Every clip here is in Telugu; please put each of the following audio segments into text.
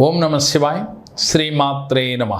ఓం నమ శివాయ్ శ్రీమాత్రే నమ.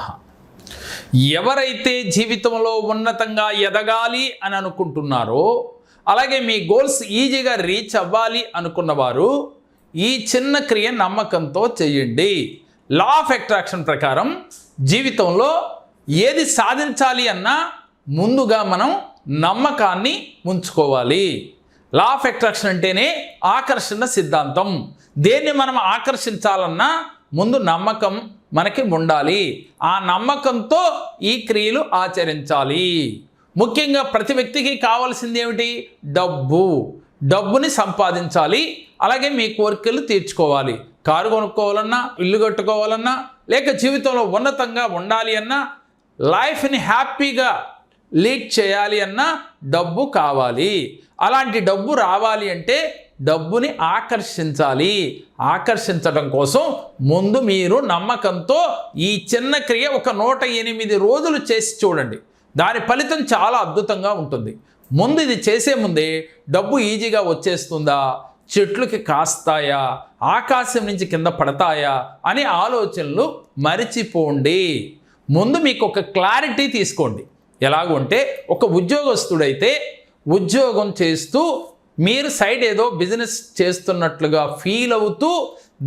ఎవరైతే జీవితంలో ఉన్నతంగా ఎదగాలి అని అనుకుంటున్నారో అలాగే మీ గోల్స్ ఈజీగా రీచ్ అవ్వాలి అనుకున్నవారు ఈ చిన్న క్రియ నమ్మకంతో చేయండి. లా ఆఫ్ అట్రాక్షన్ ప్రకారం జీవితంలో ఏది సాధించాలి అన్నా ముందుగా మనం నమ్మకాన్ని ఉంచుకోవాలి లా ఆఫ్ అట్రాక్షన్ అంటేనే ఆకర్షణ సిద్ధాంతం. దేన్ని మనం ఆకర్షించాలన్నా ముందు నమ్మకం మనకి ఉండాలి. ఆ నమ్మకంతో ఈ క్రియలు ఆచరించాలి. ముఖ్యంగా ప్రతి వ్యక్తికి కావాల్సింది ఏమిటి? డబ్బు. డబ్బుని సంపాదించాలి. అలాగే మీ కోరికలు తీర్చుకోవాలి. కారు కొనుక్కోవాలన్నా ఇల్లు కట్టుకోవాలన్నా లేక జీవితంలో ఉన్నతంగా ఉండాలి అన్నా లైఫ్ని హ్యాపీగా లీడ్ చేయాలి అన్నా డబ్బు కావాలి. అలాంటి డబ్బు రావాలి అంటే డబ్బుని ఆకర్షించాలి. ఆకర్షించడం కోసం ముందు మీరు నమ్మకంతో ఈ చిన్న క్రియ ఒక నూట ఎనిమిది రోజులు చేసి చూడండి. దాని ఫలితం చాలా అద్భుతంగా ఉంటుంది. ముందు ఇది చేసే ముందే డబ్బు ఈజీగా వచ్చేస్తుందా? చెట్లుకి కాస్తాయా? ఆకాశం నుంచి కింద పడతాయా? అనే ఆలోచనలు మరిచిపోండి. ముందు మీకు ఒక క్లారిటీ తీసుకోండి. ఎలాగంటే ఒక ఉద్యోగస్తుడైతే ఉద్యోగం చేస్తూ మీరు సైడ్ ఏదో బిజినెస్ చేస్తున్నట్లుగా ఫీల్ అవుతూ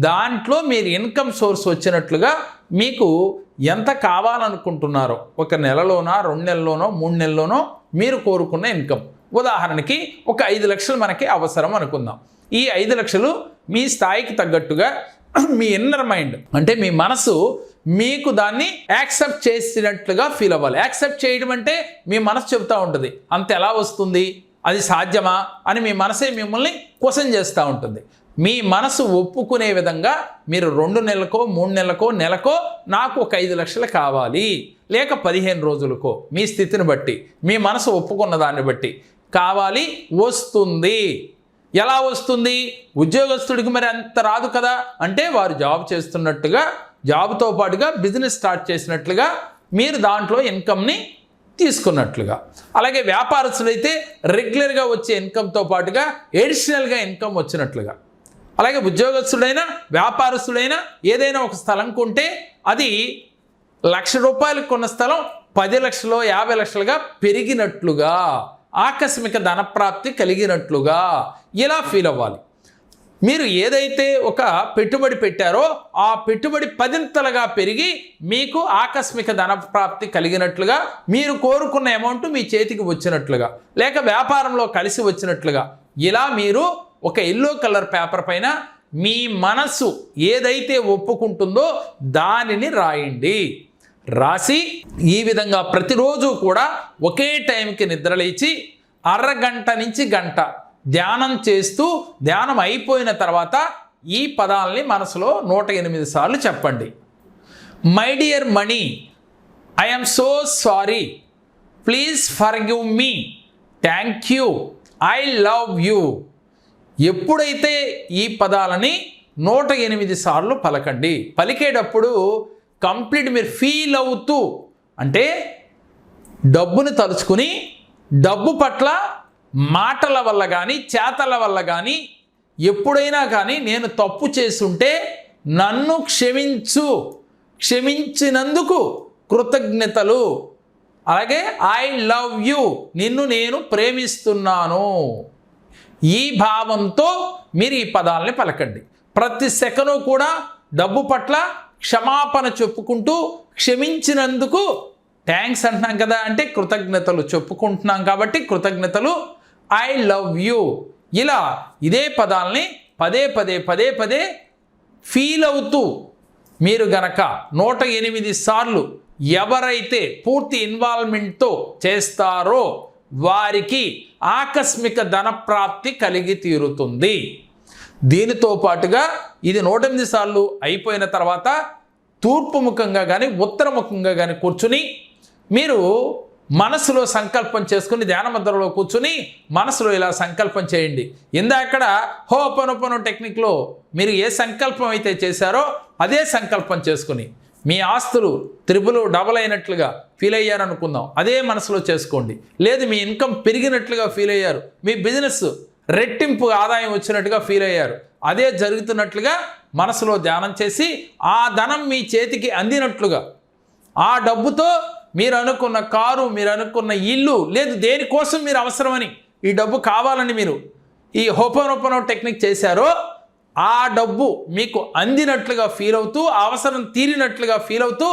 దాంట్లో మీరు ఇన్కమ్ సోర్స్ వచ్చినట్లుగా మీకు ఎంత కావాలనుకుంటున్నారో ఒక నెలలోనో రెండు నెలల్లోనో మూడు నెలల్లోనో మీరు కోరుకున్న ఇన్కమ్. ఉదాహరణకి ఒక ఐదు లక్షలు మనకి అవసరం అనుకుందాం. ఈ ఐదు లక్షలు మీ స్థాయికి తగ్గట్టుగా మీ ఇన్నర్ మైండ్ అంటే మీ మనసు మీకు దాన్ని యాక్సెప్ట్ చేసినట్లుగా ఫీల్ అవ్వాలి. యాక్సెప్ట్ చేయడం అంటే మీ మనసు చెబుతూ ఉంటుంది. అంత ఎలా వస్తుంది? అది సాధ్యమా అని మీ మనసే మిమ్మల్ని క్వశ్చన్ చేస్తూ ఉంటుంది. మీ మనసు ఒప్పుకునే విధంగా మీరు రెండు నెలలకో మూడు నెలలకో నెలకో నాకు ఒక ఐదు లక్షలు కావాలి. లేక పదిహేను రోజులకో. మీ స్థితిని బట్టి మీ మనసు ఒప్పుకున్న దాన్ని బట్టి. కావాలి వస్తుంది. ఎలా వస్తుంది? ఉద్యోగస్తుడికి మరి అంత రాదు కదా? అంటే వారు జాబ్ చేస్తున్నట్టుగా జాబ్తో పాటుగా బిజినెస్ స్టార్ట్ చేసినట్లుగా మీరు దాంట్లో ఇన్కమ్ని తీసుకున్నట్లుగా. అలాగే వ్యాపారస్తులైతే రెగ్యులర్గా వచ్చే ఇన్కమ్తో పాటుగా ఎడిషనల్గా ఇన్కమ్ వచ్చినట్లుగా. అలాగే ఉద్యోగస్తుడైనా వ్యాపారస్తుడైనా ఏదైనా ఒక స్థలం కొంటే అది లక్ష రూపాయలకు కొన్న స్థలం పది లక్షలు యాభై లక్షలుగా పెరిగినట్లుగా. ఆకస్మిక ధనప్రాప్తి కలిగినట్లుగా. ఇలా ఫీల్ అవ్వాలి. మీరు ఏదైతే ఒక పెట్టుబడి పెట్టారో ఆ పెట్టుబడి పదింతలుగా పెరిగి మీకు ఆకస్మిక ధనప్రాప్తి కలిగినట్లుగా మీరు కోరుకున్న అమౌంట్ మీ చేతికి వచ్చినట్లుగా లేక వ్యాపారంలో కలిసి వచ్చినట్లుగా ఇలా మీరు ఒక ఎల్లో కలర్ పేపర్ పైన మీ మనసు ఏదైతే ఒప్పుకుంటుందో దానిని రాయండి. రాసి ఈ విధంగా ప్రతిరోజు కూడా ఒకే టైంకి నిద్రలేచి అరగంట నుంచి గంట ధ్యానం చేస్తూ ధ్యానం అయిపోయిన తర్వాత ఈ పదాలని మనసులో నూట ఎనిమిది సార్లు చెప్పండి. My dear money I'm so sorry please forgive me thank you I love you ఎప్పుడైతే ఈ పదాలని నూట ఎనిమిది సార్లు పలకండి. పలికేటప్పుడు కంప్లీట్ మీరు ఫీల్ అవుతూ అంటే డబ్బుని తలుచుకుని డబ్బు పట్ల మాటల వల్ల కానీ చేతల వల్ల కానీ ఎప్పుడైనా కానీ నేను తప్పు చేసుంటే నన్ను క్షమించు. క్షమించినందుకు కృతజ్ఞతలు. అలాగే ఐ లవ్ యూ. నిన్ను నేను ప్రేమిస్తున్నాను. ఈ భావంతో మీరు ఈ పదాలని పలకండి. ప్రతి సెకను కూడా డబ్బు పట్ల క్షమాపణ చెప్పుకుంటూ క్షమించినందుకు థ్యాంక్స్ అంటున్నాం కదా అంటే కృతజ్ఞతలు చెప్పుకుంటున్నాం కాబట్టి కృతజ్ఞతలు ఐ లవ్ యూ ఇలా ఇదే పదాలని పదే పదే పదే పదే ఫీల్ అవుతూ మీరు గనక నూట ఎనిమిది సార్లు ఎవరైతే పూర్తి ఇన్వాల్వ్మెంట్తో చేస్తారో వారికి ఆకస్మిక ధనప్రాప్తి కలిగి తీరుతుంది. దీనితో పాటుగా ఇది నూట ఎనిమిది సార్లు అయిపోయిన తర్వాత తూర్పు ముఖంగా కానీ ఉత్తరముఖంగా కానీ కూర్చుని మీరు మనసులో సంకల్పం చేసుకుని ధ్యాన ముద్రలో కూర్చుని మనసులో ఇలా సంకల్పం చేయండి. ఇందాకడ హోపనోపనో టెక్నిక్లో మీరు ఏ సంకల్పం అయితే చేశారో అదే సంకల్పం చేసుకుని మీ ఆస్తులు త్రిబులు డబుల్ అయినట్లుగా ఫీల్ అయ్యారనుకుందాం. అదే మనసులో చేసుకోండి. లేదు మీ ఇన్కమ్ పెరిగినట్లుగా ఫీల్ అయ్యారు. మీ బిజినెస్ రెట్టింపు ఆదాయం వచ్చినట్టుగా ఫీల్ అయ్యారు. అదే జరుగుతున్నట్లుగా మనసులో ధ్యానం చేసి ఆ ధనం మీ చేతికి అందినట్లుగా ఆ డబ్బుతో మీరు అనుకున్న కారు మీరు అనుకున్న ఇల్లు లేదు దేనికోసం మీరు అవసరమని? ఈ డబ్బు కావాలని మీరు ఈ హోపనోపనో టెక్నిక్ చేశారో ఆ డబ్బు మీకు అందినట్లుగా ఫీల్ అవుతూ అవసరం తీరినట్లుగా ఫీల్ అవుతూ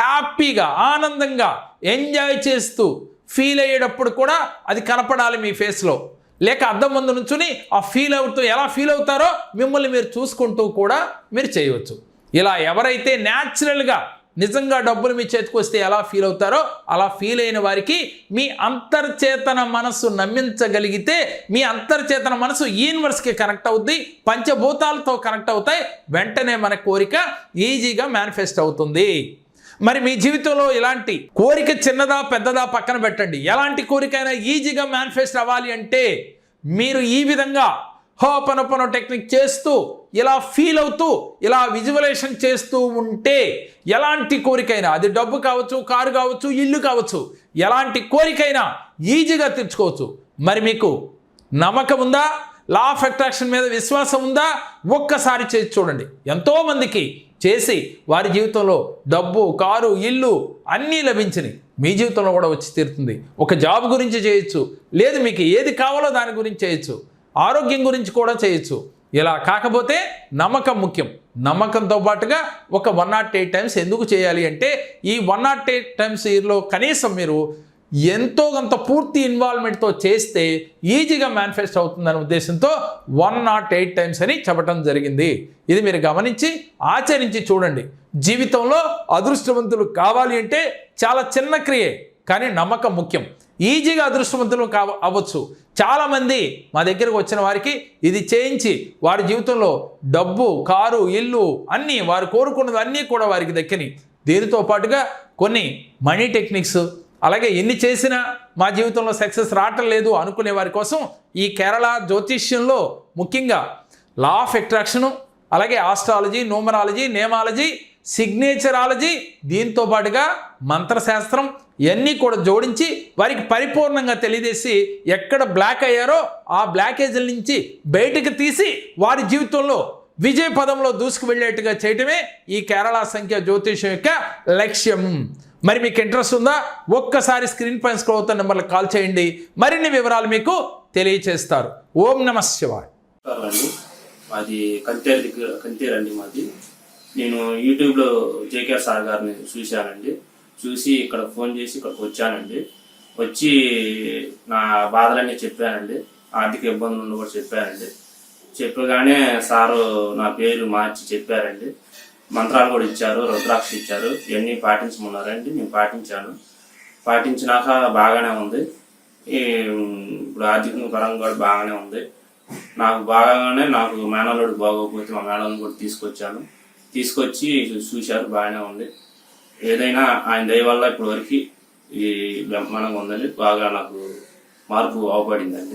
హ్యాపీగా ఆనందంగా ఎంజాయ్ చేస్తూ ఫీల్ అయ్యేటప్పుడు కూడా అది కనపడాలి మీ ఫేస్లో. లేక అద్దం ముందు నుంచుని ఆ ఫీల్ అవుతూ ఎలా ఫీల్ అవుతారో మిమ్మల్ని మీరు చూసుకుంటూ కూడా మీరు చేయవచ్చు. ఇలా ఎవరైతే న్యాచురల్గా నిజంగా డబ్బులు మీ చేతికి వస్తే ఎలా ఫీల్ అవుతారో అలా ఫీల్ అయిన వారికి మీ అంతర్చేతన మనసు నమ్మించగలిగితే మీ అంతర్చేతన మనసు యూనివర్స్కి కనెక్ట్ అవుద్ది పంచభూతాలతో కనెక్ట్ అవుతాయి వెంటనే మన కోరిక ఈజీగా మేనిఫెస్ట్ అవుతుంది. మరి మీ జీవితంలో ఇలాంటి కోరిక చిన్నదా పెద్దదా పక్కన పెట్టండి. ఎలాంటి కోరికైనా ఈజీగా మేనిఫెస్ట్ అవ్వాలి అంటే మీరు ఈ విధంగా హోపనొపనో టెక్నిక్ చేస్తూ ఇలా ఫీల్ అవుతూ ఇలా విజువలేషన్ చేస్తూ ఉంటే ఎలాంటి కోరికైనా అది డబ్బు కావచ్చు కారు కావచ్చు ఇల్లు కావచ్చు ఎలాంటి కోరికైనా ఈజీగా తెచ్చుకోవచ్చు మరి మీకు నమ్మకం ఉందా? లా ఆఫ్ అట్రాక్షన్ మీద విశ్వాసం ఉందా? ఒక్కసారి చేసి చూడండి. ఎంతోమందికి చేసి వారి జీవితంలో డబ్బు కారు ఇల్లు అన్నీ లభించినాయి. మీ జీవితంలో కూడా వచ్చి తీరుతుంది. ఒక జాబ్ గురించి చేయొచ్చు లేదు మీకు ఏది కావాలో దాని గురించి చేయొచ్చు. ఆరోగ్యం గురించి కూడా చేయొచ్చు. ఇలా కాకపోతే నమ్మకం ముఖ్యం. నమ్మకంతో పాటుగా ఒక వన్ నాట్ ఎయిట్ టైమ్స్ ఎందుకు చేయాలి అంటే ఈ వన్ నాట్ ఎయిట్ టైమ్స్ ఇయర్లో కనీసం మీరు ఎంతో కొంత పూర్తి ఇన్వాల్వ్మెంట్తో చేస్తే ఈజీగా మేనిఫెస్ట్ అవుతుందనే ఉద్దేశంతో వన్ నాట్ ఎయిట్ టైమ్స్ అని చెప్పడం జరిగింది. ఇది మీరు గమనించి ఆచరించి చూడండి. జీవితంలో అదృష్టవంతులు కావాలి అంటే చాలా చిన్న క్రియే. కానీ నమ్మకం ముఖ్యం. ఈజీగా అదృష్టవంతులు కావ అవ్వచ్చు. చాలామంది మా దగ్గరకు వచ్చిన వారికి ఇది చేయించి వారి జీవితంలో డబ్బు కారు ఇల్లు అన్నీ వారు కోరుకున్నది అన్నీ కూడా వారికి దక్కినాయి. దీనితో పాటుగా కొన్ని మనీ టెక్నిక్స్ అలాగే ఎన్ని చేసినా మా జీవితంలో సక్సెస్ రావటం లేదు అనుకునే వారి కోసం ఈ కేరళ జ్యోతిష్యంలో ముఖ్యంగా లా ఆఫ్ అట్రాక్షను అలాగే ఆస్ట్రాలజీ న్యూమరాలజీ నేమాలజీ సిగ్నేచరాలజీ దీంతో పాటుగా మంత్రశాస్త్రం ఇవన్నీ కూడా జోడించి వారికి పరిపూర్ణంగా తెలియజేసి ఎక్కడ బ్లాక్ అయ్యారో ఆ బ్లాకేజీల నుంచి బయటకు తీసి వారి జీవితంలో విజయ పదంలో దూసుకు వెళ్ళేట్టుగా చేయటమే ఈ కేరళ సంఖ్య జ్యోతిషం యొక్క లక్ష్యం. మరి మీకు ఇంట్రెస్ట్ ఉందా? ఒక్కసారి స్క్రీన్ పైన స్క్రోల్ అవుతున్న నెంబర్లకు కాల్ చేయండి. మరిన్ని వివరాలు మీకు తెలియచేస్తారు. ఓం నమ శివాయ్. మాది కంతేరు దగ్గర కంతేరు అండి మాది. నేను యూట్యూబ్లో జేకేఆర్ సార్ గారిని చూశానండి. చూసి ఇక్కడ ఫోన్ చేసి ఇక్కడికి వచ్చానండి. వచ్చి నా బాధలన్నీ చెప్పానండి ఆర్థిక ఇబ్బందులు కూడా చెప్పానండి చెప్పగానే సారు నా పేరు మార్చి చెప్పారండి. మంత్రాలు కూడా ఇచ్చారు రుద్రాక్ష ఇచ్చారు. ఇవన్నీ పాటించమన్నారండి. నేను పాటించాను. పాటించినాక బాగానే ఉంది. ఈ ఇప్పుడు ఆర్థిక పరంగా కూడా బాగానే ఉంది. నాకు బాగానే నాకు మేనల్లుడు బాగోకపోతే మా మేనల్ని కూడా తీసుకొచ్చాను. తీసుకొచ్చి చూశారు బాగానే ఉంది. ఏదైనా ఆయన దయ వల్ల ఇప్పటి వరకు ఈ బ్రహ్మాండంగా ఉందండి బాగా నాకు మార్పు అవపడిందండి.